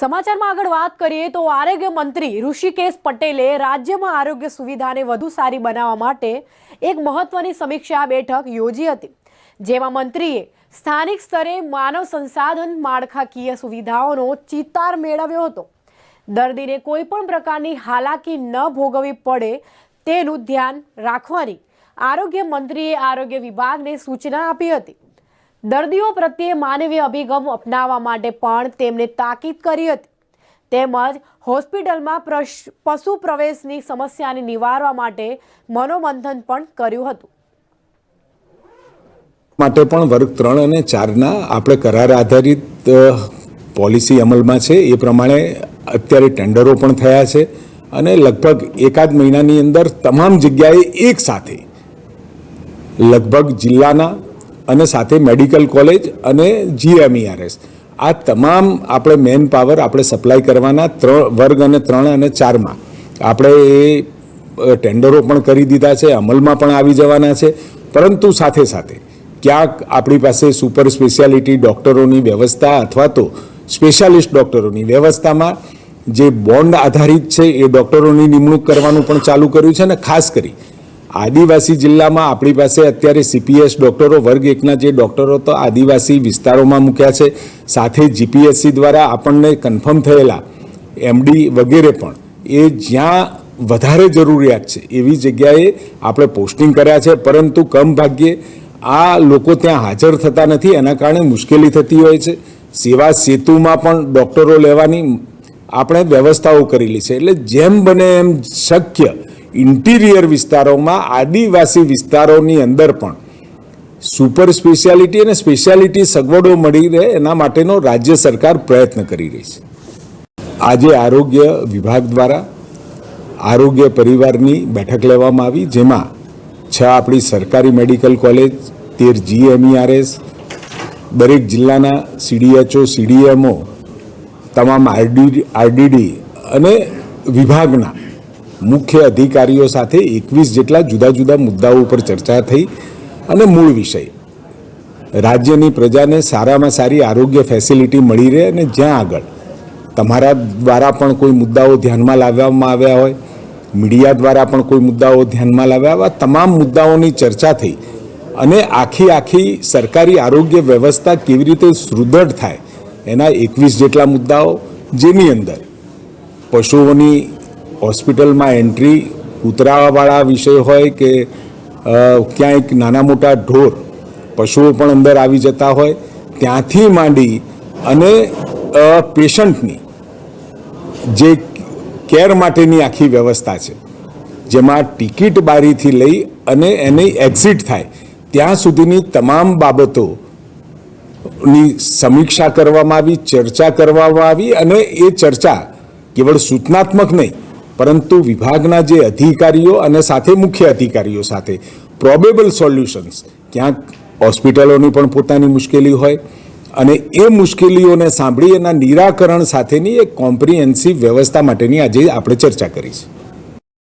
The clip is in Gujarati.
સમાચારમાં આગળ વાત કરીએ તો આરોગ્ય મંત્રી ઋષિકેશ પટેલે રાજ્યમાં આરોગ્ય સુવિધાને વધુ સારી બનાવવા માટે એક મહત્વની સમીક્ષા બેઠક યોજી હતી, જેમાં મંત્રીએ સ્થાનિક સ્તરે માનવ સંસાધન માળખાકીય સુવિધાઓનો ચિતાર મેળવ્યો હતો. દર્દીને કોઈ પણ પ્રકારની હાલાકી ન ભોગવવી પડે તેનું ધ્યાન રાખવાની આરોગ્ય મંત્રીએ આરોગ્ય વિભાગને સૂચના આપી હતી. દર્દીઓ પ્રત્યે માનવીય અભિગમ અપનાવવા માટે પણ તેમને તાકીદ કરી હતી. તેમજ હોસ્પિટલમાં પશુ પ્રવેશની સમસ્યાને નિવારવા માટે મનોમંથન પણ કર્યું હતું. માટે પણ વર્ગ ત્રણ અને ચારના આપણે કરાર આધારિત પોલિસી અમલમાં છે. એ પ્રમાણે અત્યારે ટેન્ડરો પણ થયા છે અને લગભગ એકાદ મહિનાની અંદર તમામ જગ્યાએ એક સાથે લગભગ જિલ્લાના અને સાથે મેડિકલ કોલેજ અને જીએમઈઆરએસ. આ તમામ આપણે મેન પાવર આપણે સપ્લાય કરવાના ત્રણ વર્ગ અને ત્રણ અને ચારમાં. આપણે એ ટેન્ડરો પણ કરી દીધા છે, અમલમાં પણ આવી જવાના છે. પરંતુ સાથે સાથે ક્યાંક આપણી પાસે સુપર સ્પેશિયાલિટી ડૉક્ટરોની વ્યવસ્થા અથવા તો સ્પેશિયાલિસ્ટ ડૉક્ટરોની વ્યવસ્થામાં જે બોન્ડ આધારિત છે એ ડૉક્ટરોની નિમણૂક કરવાનું પણ ચાલુ કર્યું છે અને ખાસ કરી આદિવાસી જિલ્લામાં આપણી પાસે અત્યારે સીપીએસ ડૉક્ટરો, વર્ગ એકના જે ડૉક્ટરો તો આદિવાસી વિસ્તારોમાં મૂક્યા છે. સાથે જીપીએસસી દ્વારા આપણને કન્ફર્મ થયેલા એમડી વગેરે પણ. એ જ્યાં વધારે જરૂરિયાત છે, એવી જગ્યાએ આપણે પોસ્ટિંગ કર્યા છે. પરંતુ કમ ભાગ્યે આ લોકો ત્યાં હાજર થતા નથી. એના કારણે મુશ્કેલી થતી હોય છે. સેવા સેતુમાં પણ ડૉક્ટરો લેવાની આપણે વ્યવસ્થાઓ કરેલી છે. એટલે જેમ બને એમ શક્ય ઇન્ટિરિયર વિસ્તારોમાં આદિવાસી વિસ્તારોની અંદર પણ સુપર સ્પેશિયાલિટી અને સ્પેશિયાલિટી સગવડો મળી રહે એના માટેનો રાજ્ય સરકાર પ્રયત્ન કરી રહી છે. આજે આરોગ્ય વિભાગ દ્વારા આરોગ્ય પરિવારની બેઠક લેવામાં આવી, જેમાં છ આપણી સરકારી મેડિકલ કોલેજ, તેર જીએમઈઆરએસ, દરેક જિલ્લાના સીડીએચઓ, સીડીએમઓ, તમામ આરડી, આરડીડી અને વિભાગના મુખ્ય અધિકારીઓ સાથે એકવીસ જેટલા જુદા જુદા મુદ્દાઓ ઉપર ચર્ચા થઈ અને મૂળ વિષય. રાજ્યની પ્રજાને સારામાં સારી આરોગ્ય ફેસિલિટી મળી રહે અને જ્યાં આગળ. તમારા દ્વારા પણ કોઈ મુદ્દાઓ ધ્યાનમાં લાવવામાં આવ્યા હોય, મીડિયા દ્વારા પણ કોઈ મુદ્દાઓ ધ્યાનમાં લાવ્યા, આવા તમામ મુદ્દાઓની ચર્ચા થઈ અને આખી આખી સરકારી આરોગ્ય વ્યવસ્થા કેવી રીતે સુદૃઢ થાય એના એકવીસ જેટલા મુદ્દાઓ જેની અંદર પશુઓની હોસ્પિટલમાં એન્ટ્રી કૂતરાવાળા વિષય હોય કે ક્યાંક નાના મોટા ઢોર, પશુઓ પણ અંદર આવી જતા હોય, ત્યાંથી માંડી અને પેશન્ટની જે કેર માટેની આખી વ્યવસ્થા છે, જેમાં ટિકિટ બારીથી લઈ અને એની એક્ઝિટ થાય, ત્યાં સુધીની તમામ બાબતો ની સમીક્ષા કરવામાં આવી, ચર્ચા કરવામાં આવી અને એ ચર્ચા કેવળ સૂચનાત્મક નહીં પરંતુ વિભાગના જે અધિકારીઓ અને સાથે મુખ્ય અધિકારીઓ સાથે પ્રોબેબલ સોલ્યુશન્સ ક્યાંક હોસ્પિટલોની પણ પોતાની મુશ્કેલી હોય અને એ મુશ્કેલીઓને સાંભળી એના નિરાકરણ સાથેની એક કોમ્પ્રિહેન્સિવ વ્યવસ્થા માટેની આજે આપણે ચર્ચા કરી